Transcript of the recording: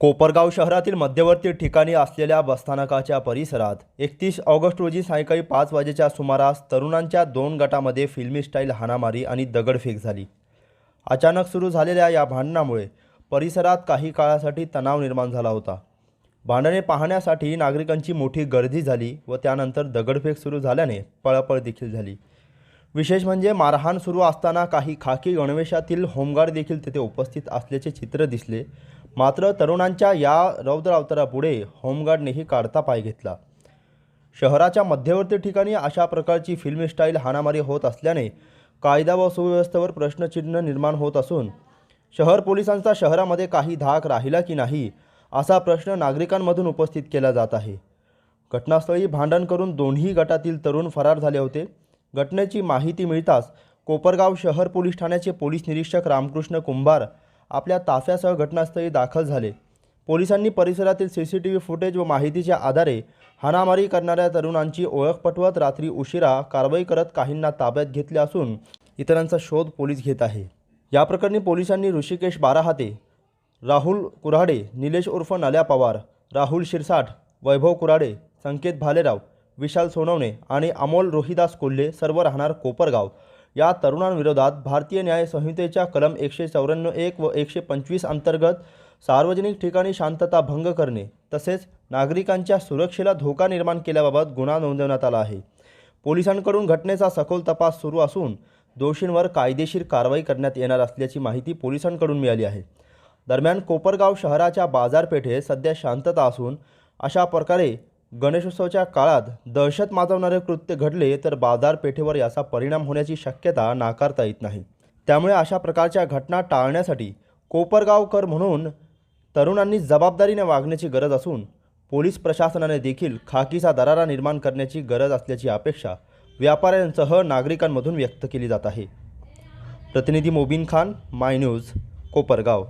कोपरगाव शहरातील मध्यवर्ती ठिकाणी असलेल्या बसस्थानकाच्या परिसरात एकतीस ऑगस्ट रोजी सायंकाळी पाच वाजेच्या सुमारास तरुणांच्या दोन गटामध्ये फिल्मी स्टाईल हाणामारी आणि दगडफेक झाली. अचानक सुरू झालेल्या या भांडणामुळे परिसरात काही काळासाठी तणाव निर्माण झाला होता. भांडणे पाहण्यासाठी नागरिकांची मोठी गर्दी झाली व त्यानंतर दगडफेक सुरू झाल्याने पळापळ देखील झाली. विशेष म्हणजे मारहाण सुरू असताना काही खाकी गणवेशातील होमगार्ड देखील तिथे उपस्थित असल्याचे चित्र दिसले मात्र तरुणांच्या या रौद्र अवतारापुढे होमगार्डनेही काढता पाय घेतला. शहराच्या मध्यवर्ती ठिकाणी अशा प्रकारची फिल्मी स्टाईल हाणामारी होत असल्याने कायदा व सुव्यवस्थेवर प्रश्नचिन्ह निर्माण होत असून शहर पोलिसांचा शहरामध्ये काही धाक राहिला की नाही असा प्रश्न नागरिकांमधून उपस्थित केला जात आहे. घटनास्थळी भांडण करून दोन्ही गटातील तरुण फरार झाले होते. घटनेची माहिती मिळताच कोपरगाव शहर पोलीस ठाण्याचे पोलीस निरीक्षक रामकृष्ण कुंभार आपल्या ताफ्यासह घटनास्थळी दाखल झाले. पोलिसांनी परिसरातील C C T V footage व माहितीच्या आधारे हाणामारी करणाऱ्या तरुणांची ओळख पटवत रात्री उशिरा कारवाई करत काहींना ताब्यात घेतले असून इतरांचा शोध पोलीस घेत आहे. या प्रकरणी पोलिसांनी ऋषिकेश बाराहाते राहुल कुऱ्हाडे निलेश उर्फ नल्या पवार राहुल शिरसाठ वैभव कुऱ्हाडे संकेत भालेराव विशाल सोनवणे आणि अमोल रोहिदास कोल्हे सर्व राहणार कोपरगाव. या तरुणांविरोधात भारतीय न्याय संहितेच्या कलम एकशे चौऱ्याण्णव एक व एकशे पंचवीस अंतर्गत सार्वजनिक ठिकाणी शांतता भंग करणे तसेच नागरिकांच्या सुरक्षेला धोका निर्माण केल्याबाबत गुन्हा नोंदवण्यात आला आहे. पोलिसांकडून घटनेचा सखोल तपास सुरू असून दोषींवर कायदेशीर कारवाई करण्यात येणार असल्याची माहिती पोलिसांकडून मिळाली आहे. दरम्यान कोपरगाव शहराच्या बाजारपेठेत सध्या शांतता असून अशा प्रकारे गणेशोत्सवाच्या काळात दहशत माजवणारे कृत्य घडले तर बाजारपेठेवर याचा परिणाम होण्याची शक्यता नाकारता येत नाही. त्यामुळे अशा प्रकारच्या घटना टाळण्यासाठी कोपरगावकर म्हणून तरुणांनी जबाबदारीने वागण्याची गरज असून पोलीस प्रशासनाने देखील खाकीचा दरारा निर्माण करण्याची गरज असल्याची अपेक्षा व्यापाऱ्यांसह नागरिकांमधून व्यक्त केली जात आहे. प्रतिनिधी मोबिन खान माय न्यूज कोपरगाव.